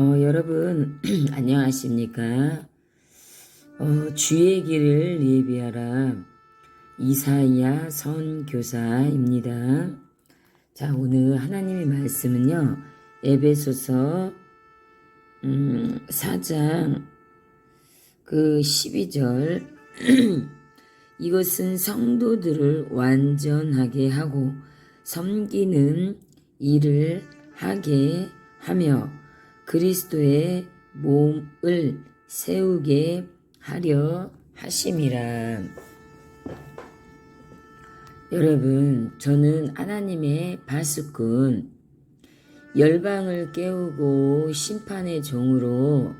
어, 여러분, 안녕하십니까? 어, 주의 길을 예비하라. 이사야 선교사입니다. 자, 오늘 하나님의 말씀은요, 에베소서, 음, 4장, 그 12절, 이것은 성도들을 완전하게 하고 섬기는 일을 하게 하며 그리스도의 몸을 세우게 하려 하심이라. 여러분, 저는 하나님의 바스꾼, 열방을 깨우고 심판의 종으로,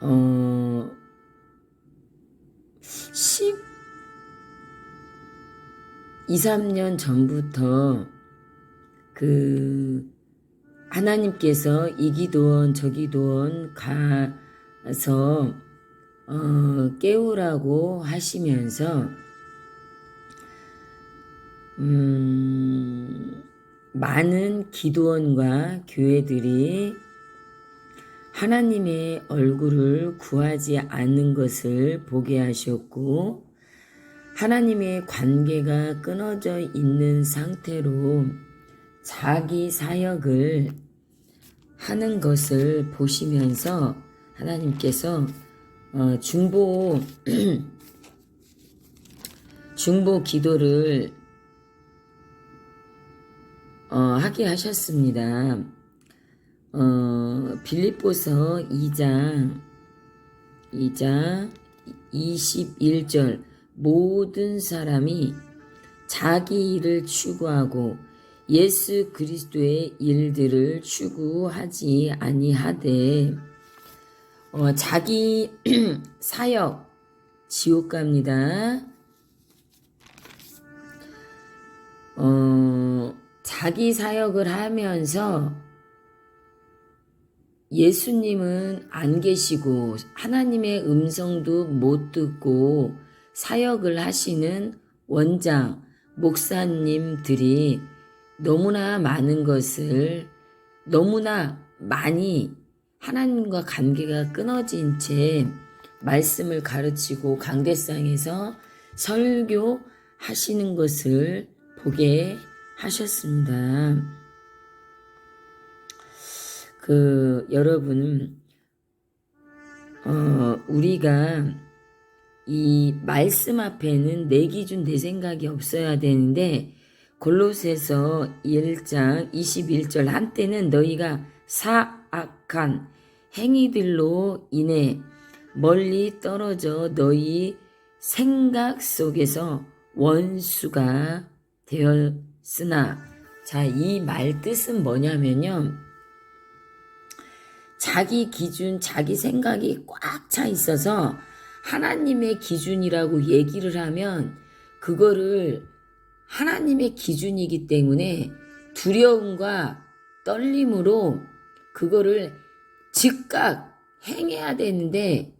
어, 10, 2, 3년 전부터 그 하나님께서 이 기도원 저 기도원 가서 어, 깨우라고 하시면서 음, 많은 기도원과 교회들이 하나님의 얼굴을 구하지 않는 것을 보게 하셨고 하나님의 관계가 끊어져 있는 상태로 자기 사역을 하는 것을 보시면서 하나님께서 어, 중보 중보 기도를 어, 하게 하셨습니다. 어, 빌립보서 2장 2장 21절 모든 사람이 자기 일을 추구하고 예수 그리스도의 일들을 추구하지 아니하되 어, 자기 사역 지옥 갑니다. 어, 자기 사역을 하면서 예수님은 안 계시고 하나님의 음성도 못 듣고 사역을 하시는 원장, 목사님들이 너무나 많은 것을 너무나 많이 하나님과 관계가 끊어진 채 말씀을 가르치고 강대상에서 설교하시는 것을 보게 하셨습니다. 그 여러분 어 우리가 이 말씀 앞에는 내 기준 내 생각이 없어야 되는데 골로새서 1장 21절 한때는 너희가 사악한 행위들로 인해 멀리 떨어져 너희 생각 속에서 원수가 되었으나. 자 이 말 뜻은 뭐냐면요. 자기 기준 자기 생각이 꽉 차 있어서 하나님의 기준이라고 얘기를 하면 그거를 하나님의 기준이기 때문에 두려움과 떨림으로 그거를 즉각 행해야 되는데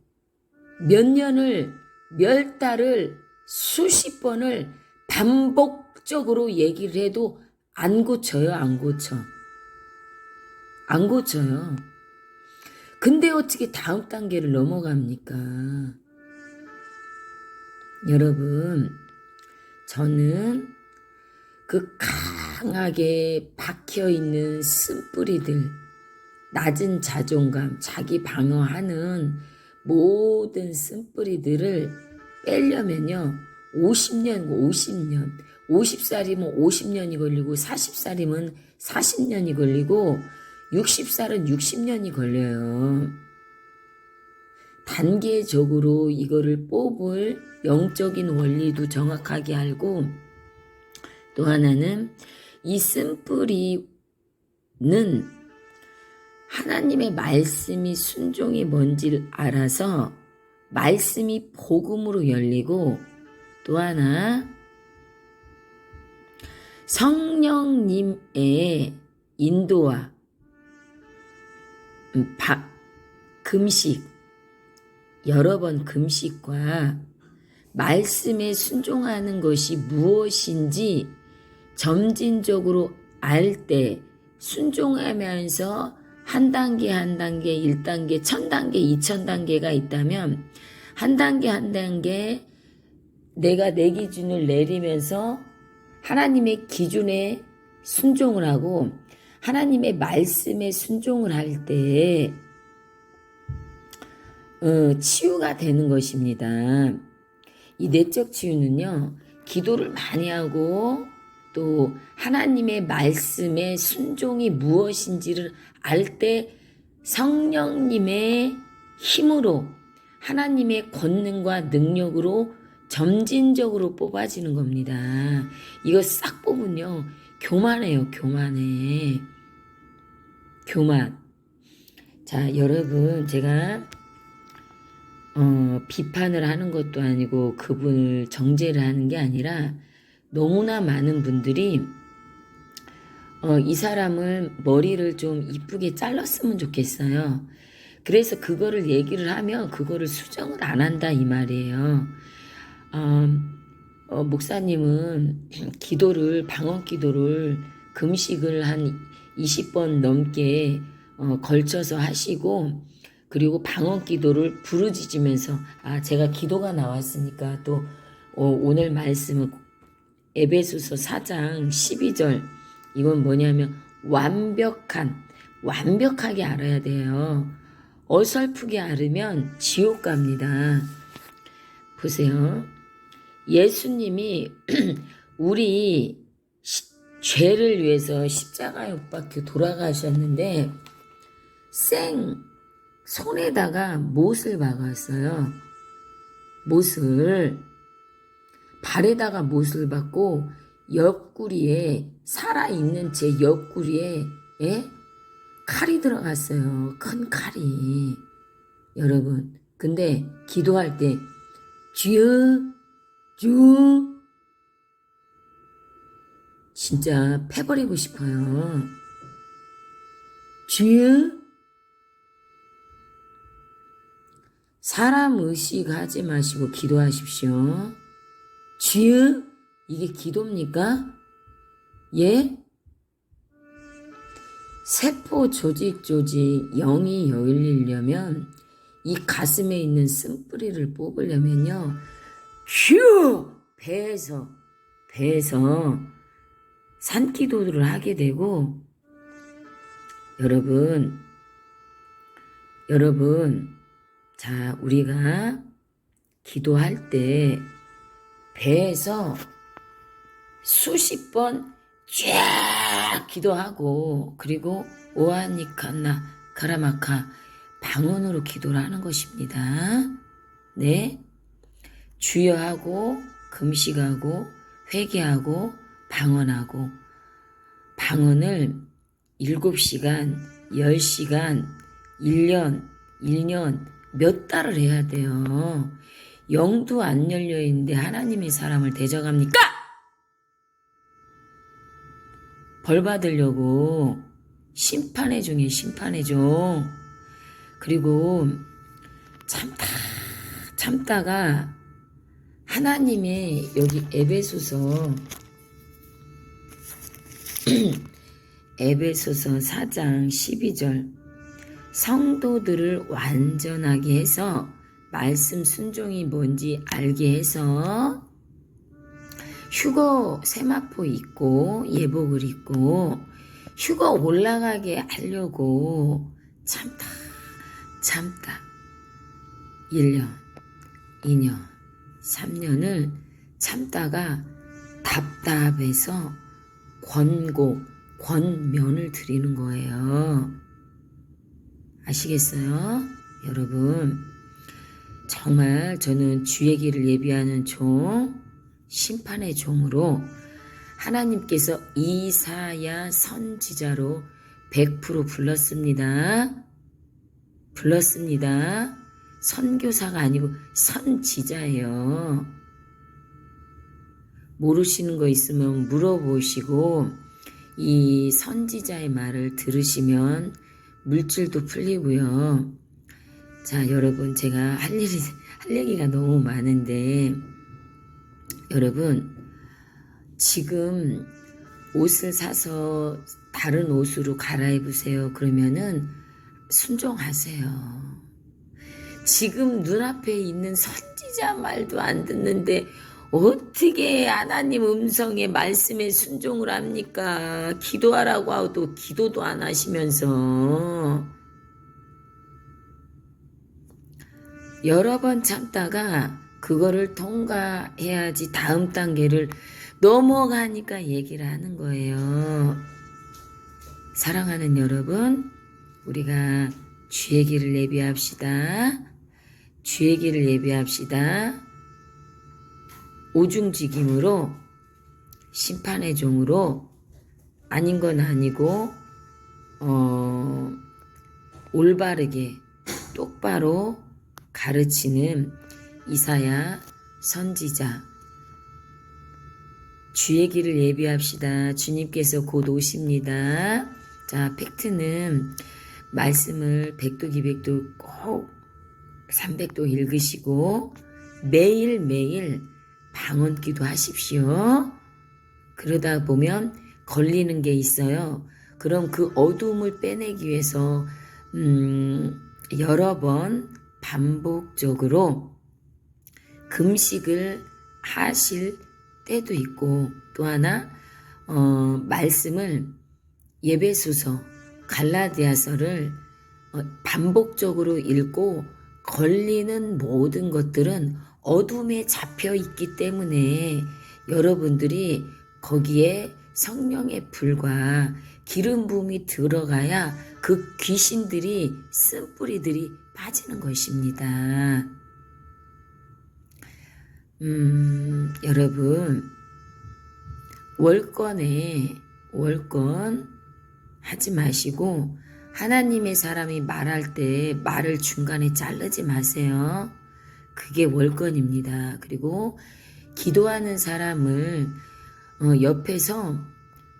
몇 년을 몇 달을 수십 번을 반복적으로 얘기를 해도 안 고쳐요, 안 고쳐. 안 고쳐요. 근데 어떻게 다음 단계를 넘어갑니까? 여러분, 저는 그 강하게 박혀 있는 쓴뿌리들, 낮은 자존감, 자기 방어하는 모든 쓴뿌리들을 빼려면요, 50년, 50년, 50살이면 50년이 걸리고, 40살이면 40년이 걸리고, 60살은 60년이 걸려요. 단계적으로 이거를 뽑을 영적인 원리도 정확하게 알고 또 하나는 이 쓴뿌리는 하나님의 말씀이 순종이 뭔지를 알아서 말씀이 복음으로 열리고 또 하나 성령님의 인도와 음, 바, 금식 여러 번 금식과 말씀에 순종하는 것이 무엇인지 점진적으로 알 때 순종하면서 한 단계 한 단계, 1단계, 1000단계, 2000단계가 있다면 한 단계 한 단계 내가 내 기준을 내리면서 하나님의 기준에 순종을 하고 하나님의 말씀에 순종을 할 때 어, 치유가 되는 것입니다. 이 내적 치유는요, 기도를 많이 하고 또 하나님의 말씀의 순종이 무엇인지를 알 때 성령님의 힘으로 하나님의 권능과 능력으로 점진적으로 뽑아지는 겁니다. 이거 싹 뽑으면요, 교만해요, 교만해. 교만. 자, 여러분, 제가 어, 비판을 하는 것도 아니고 그분을 정죄를 하는 게 아니라 너무나 많은 분들이 어, 이 사람을 머리를 좀 이쁘게 잘랐으면 좋겠어요. 그래서 그거를 얘기를 하면 그거를 수정을 안 한다 이 말이에요. 어, 어, 목사님은 기도를 방언 기도를 금식을 한 20번 넘게 어, 걸쳐서 하시고 그리고 방언 기도를 부르짖으면서 아 제가 기도가 나왔으니까 또 어, 오늘 말씀은 에베소서 4장 12절 이건 뭐냐면 완벽한 완벽하게 알아야 돼요. 어설프게 알으면 지옥 갑니다. 보세요. 예수님이 우리 시- 죄를 위해서 십자가에 못 박혀 돌아가셨는데 생 손에다가 못을 박았어요. 못을 발에다가 못을 박고 옆구리에 살아있는 제 옆구리에 예? 칼이 들어갔어요. 큰 칼이. 여러분. 근데 기도할 때 주여 주 진짜 패버리고 싶어요. 주여 사람 의식하지 마시고 기도하십시오. 주여 이게 기도입니까? 예? 세포 조직 조직 영이 열리려면 이 가슴에 있는 쓴뿌리를 뽑으려면요. 휴! 배에서 배에서 산기도를 하게 되고 여러분 여러분 자 우리가 기도할 때 배에서 수십 번 쫙 기도하고 그리고 오아니카나 가라마카 방언으로 기도를 하는 것입니다. 네. 주여하고 금식하고 회개하고 방언하고 방언을 7시간, 10시간, 1년, 1년 몇 달을 해야 돼요. 영도 안 열려 있는데 하나님의 사람을 대적합니까? 벌 받으려고 심판의 종이 심판의 종. 그리고 참다 참다가 하나님의 여기 에베소서 에베소서 4장 12절 성도들을 완전하게 해서 말씀 순종이 뭔지 알게 해서 휴거 세마포 입고 예복을 입고 휴거 올라가게 하려고 참다 참다 1년 2년 3년을 참다가 답답해서 권고 권면을 드리는 거예요. 아시겠어요? 여러분 정말 저는 주의 길을 예비하는 종 심판의 종으로 하나님께서 이사야 선지자로 100% 불렀습니다. 불렀습니다. 선교사가 아니고 선지자예요. 모르시는 거 있으면 물어보시고 이 선지자의 말을 들으시면 물질도 풀리고요. 자, 여러분 제가 할 일이 할 얘기가 너무 많은데 여러분 지금 옷을 사서 다 다른 옷으로 갈아입으세요. 그러면은 순종하세요. 지금 눈앞에 있는 선지자 말도 안 듣는데 어떻게 하나님 음성의 말씀에 순종을 합니까? 기도하라고 하도 기도도 안 하시면서 여러 번 참다가 그거를 통과해야지 다음 단계를 넘어가니까 얘기를 하는 거예요. 사랑하는 여러분, 우리가 주의 길을 예비합시다. 주의 길을 예비합시다. 오중직임으로 심판의 종으로 아닌 건 아니고 어, 올바르게 똑바로 가르치는 이사야 선지자 주의 길을 예비합시다. 주님께서 곧 오십니다. 자, 팩트는 말씀을 100도, 200도 꼭 300도 읽으시고 매일매일 방언 기도 하십시오. 그러다 보면 걸리는 게 있어요. 그럼 그 어두움을 빼내기 위해서 음, 여러 번 반복적으로 금식을 하실 때도 있고 또 하나 어, 말씀을 예배소서 갈라디아서를 어, 반복적으로 읽고 걸리는 모든 것들은 어둠에 잡혀 있기 때문에 여러분들이 거기에 성령의 불과 기름 부음이 들어가야 그 귀신들이 쓴 뿌리들이 빠지는 것입니다. 음, 여러분, 월권에, 월권 하지 마시고, 하나님의 사람이 말할 때 말을 중간에 자르지 마세요. 그게 월권입니다. 그리고 기도하는 사람을 어, 옆에서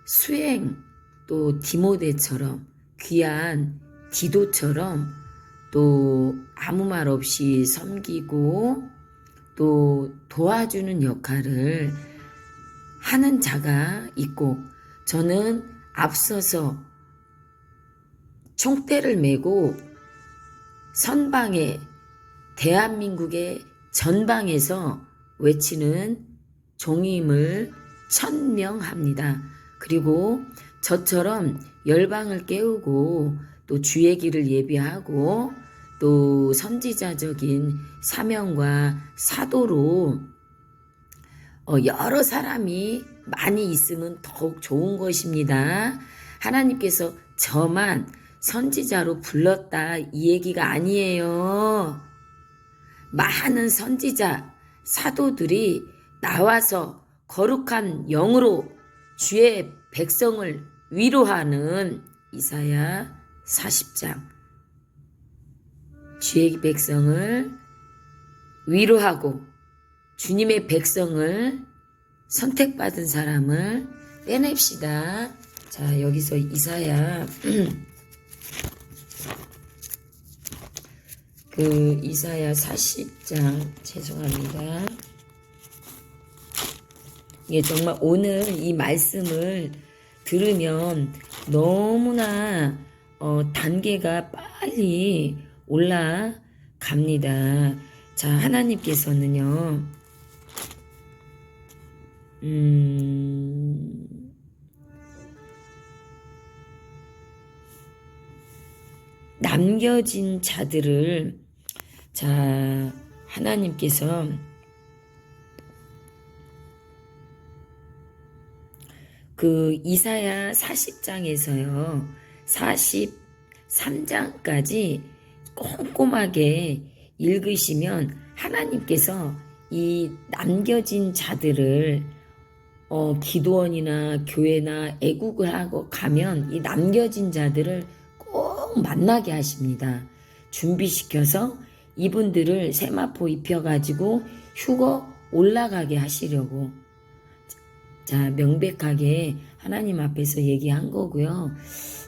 수행 또 디모데처럼 귀한 디도처럼 또 아무 말 없이 섬기고 또 도와주는 역할을 하는 자가 있고 저는 앞서서 총대를 메고 선방에 대한민국의 전방에서 외치는 종임을 천명합니다. 그리고 저처럼 열방을 깨우고 또 주의 길을 예비하고 또 선지자적인 사명과 사도로 어, 여러 사람이 많이 있으면 더욱 좋은 것입니다. 하나님께서 저만 선지자로 불렀다 이 얘기가 아니에요. 많은 선지자, 사도들이 나와서 거룩한 영으로 주의 백성을 위로하는 이사야 40장. 주의 백성을 위로하고 주님의 백성을 선택받은 사람을 빼냅시다. 자, 여기서 이사야 그 이사야 40장 죄송합니다. 이게 정말 오늘 이 말씀을 들으면 너무나 어, 단계가 빨리 올라갑니다. 자, 하나님께서는요, 음, 남겨진 자들을 자, 하나님께서 그 이사야 40장에서요. 43장까지 꼼꼼하게 읽으시면 하나님께서 이 남겨진 자들을 어, 기도원이나 교회나 애국을 하고 가면 이 남겨진 자들을 꼭 만나게 하십니다. 준비시켜서 이분들을 세마포 입혀가지고 휴거 올라가게 하시려고 자 명백하게 하나님 앞에서 얘기한 거고요.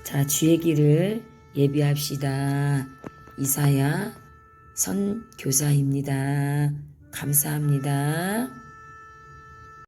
자 주의 길을 예비합시다. 이사야 선교사입니다. 감사합니다.